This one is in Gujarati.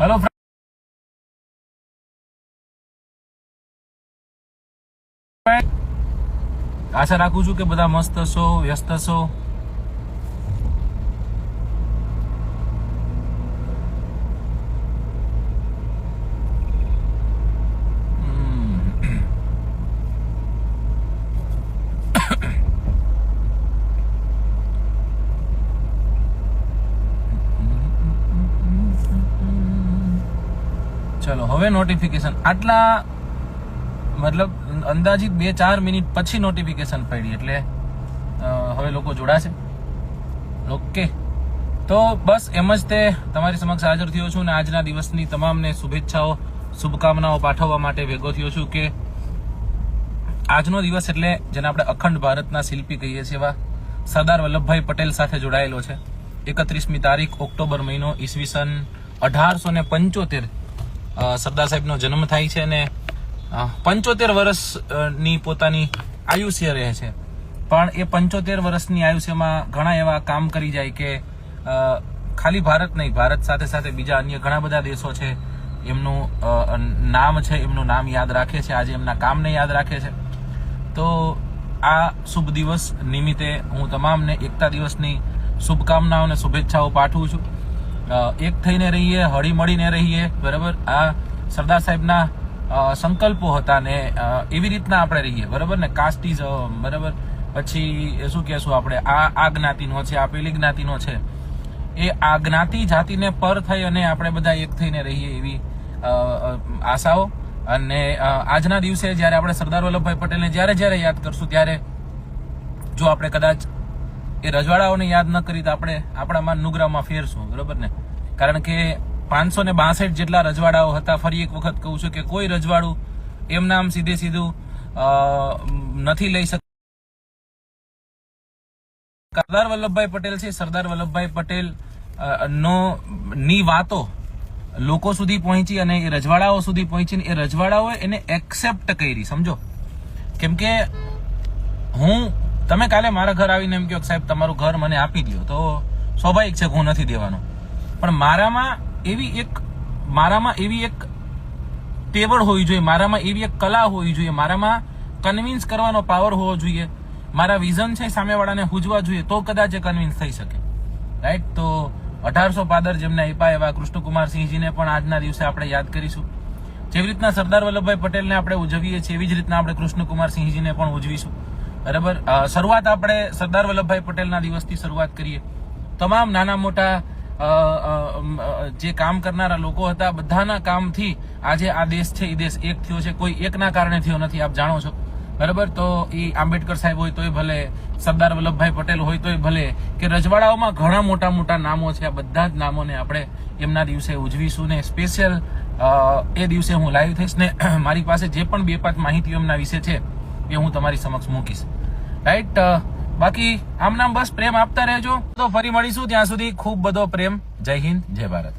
હલો આશા રાખું છું કે બધા મસ્ત છો વ્યસ્ત છો ચલો, હવે નોટિફિકેશન આટલા, મતલબ, અંદાજિત બે ચાર મિનિટ પછી નોટિફિકેશન પડી એટલે હવે લોકો જોડાશે. ઓકે તો બસ એમ જ તે તમારી સમક્ષ હાજર થયો છું અને આજના દિવસની તમામને શુભેચ્છાઓ, શુભકામનાઓ પાઠવવા માટે ભેગો થયો છું કે આજનો દિવસ એટલે જેને આપણે અખંડ ભારતના શિલ્પી કહીએ છીએ એવા સરદાર વલ્લભભાઈ પટેલ સાથે જોડાયેલો છે. એકત્રીસમી તારીખ ઓક્ટોબર મહિનો, ઈસવીસન અઢારસો ને પંચોતેર. સરદાર સાહેબનો જન્મ થાય છે અને પંચોતેર વર્ષની પોતાની આયુષ્ય રહે છે. પણ એ પંચોતેર વર્ષની આયુષ્યમાં ઘણા એવા કામ કરી જાય કે ખાલી ભારત નહીં, ભારત સાથે સાથે બીજા અન્ય ઘણા બધા દેશો છે. એમનું નામ છે, એમનું નામ યાદ રાખે છે, આજે એમના કામને યાદ રાખે છે. તો આ શુભ દિવસ નિમિત્તે હું તમામને એકતા દિવસની શુભકામનાઓ અને શુભેચ્છાઓ પાઠવું છું. એક થઈને રહીએ, હળી મળીને રહીએ, બરાબર? આ સરદાર સાહેબના સંકલ્પો હતા ને એવી રીતના આપણે રહીએ, બરાબર ને? કાસ્ટીઝ બરાબર? પછી શું કહેશું આપણે? આ આ જ્ઞાતિનો છે, આ પેલી જ્ઞાતિનો છે. એ આ જ્ઞાતિ જાતિને પર થઈ અને આપણે બધા એક થઈને રહીએ એવી આશાઓ. અને આજના દિવસે જ્યારે આપણે સરદાર વલ્લભભાઈ પટેલને જ્યારે જ્યારે યાદ કરશું, ત્યારે જો આપણે કદાચ એ રજવાડાઓને યાદ ન કરી તો આપણે આપણામાં નુગરામાં ફેરશું, બરોબર ને? કારણ કે પાંચસો ને બાસઠ જેટલા રજવાડાઓ હતા, ફરી એક વખત કહું છું કે કોઈ રજવાડું એમ નામ સીધે સીધું નથી લઈ શકતું સરદાર વલ્લભભાઈ પટેલ છે. સરદાર વલ્લભભાઈ પટેલ નો, ની વાતો લોકો સુધી પહોંચી અને એ રજવાડાઓ સુધી પહોંચીને એ રજવાડાઓએ એને એક્સેપ્ટ કરી, સમજો? કેમ કે હું તમે કાલે મારા ઘર આવીને એમ કહો સાહેબ, તમારું ઘર મને આપી દો તો સ્વાભાવિક છે હું નથી દેવાનો. પણ મારામાં એવી એક, મારામાં એવી એક ટેવડ હોવી જોઈએ, મારામાં એવી એક કલા હોવી જોઈએ, મારામાં કન્વિન્સ કરવાનો પાવર હોવો જોઈએ. મારા વિઝન છે સામેવાળાને હુજવા જોઈએ, તો કદાચ એ કન્વિન્સ થઈ શકે. રાઈટ તો અઢારસો પાદર જેમને આપ્યા એવા કૃષ્ણકુમારસિંહજીને પણ આજના દિવસે આપણે યાદ કરીશું. જેવી રીતના સરદાર વલ્લભભાઈ પટેલને આપણે ઉજવીએ છીએ, એવી જ રીતના આપણે કૃષ્ણકુમારસિંહજીને પણ ઉજવીશું. બરાબર? શરૂઆત આપણે સરદાર વલ્લભભાઈ પટેલના દિવસથી શરૂઆત કરીએ. તમામ નાના મોટા જે કામ કરનારા લોકો હતા, બધાના કામથી આજે આ દેશ છે એ દેશ એક થયો છે. કોઈ એકના કારણે થયો નથી, આપ જાણો છો. બરાબર? તો એ આંબેડકર સાહેબ હોય તોય ભલે, સરદાર વલ્લભભાઈ પટેલ હોય તોય ભલે, કે રજવાડાઓમાં ઘણા મોટા મોટા નામો છે. આ બધા જ નામોને આપણે એમના દિવસે ઉજવીશું ને સ્પેશિયલ એ દિવસે હું લાઈવ થઈશ ને મારી પાસે જે પણ બે પાંચ માહિતીઓ એમના વિશે છે એ હું તમારી સમક્ષ મૂકીશ. રાઈટ બાકી આમ નામ બસ પ્રેમ આપતા રહેજો. તો ફરી મળીશું ત્યાં સુધી ખૂબ બધો પ્રેમ. જય હિન્દ, જય ભારત.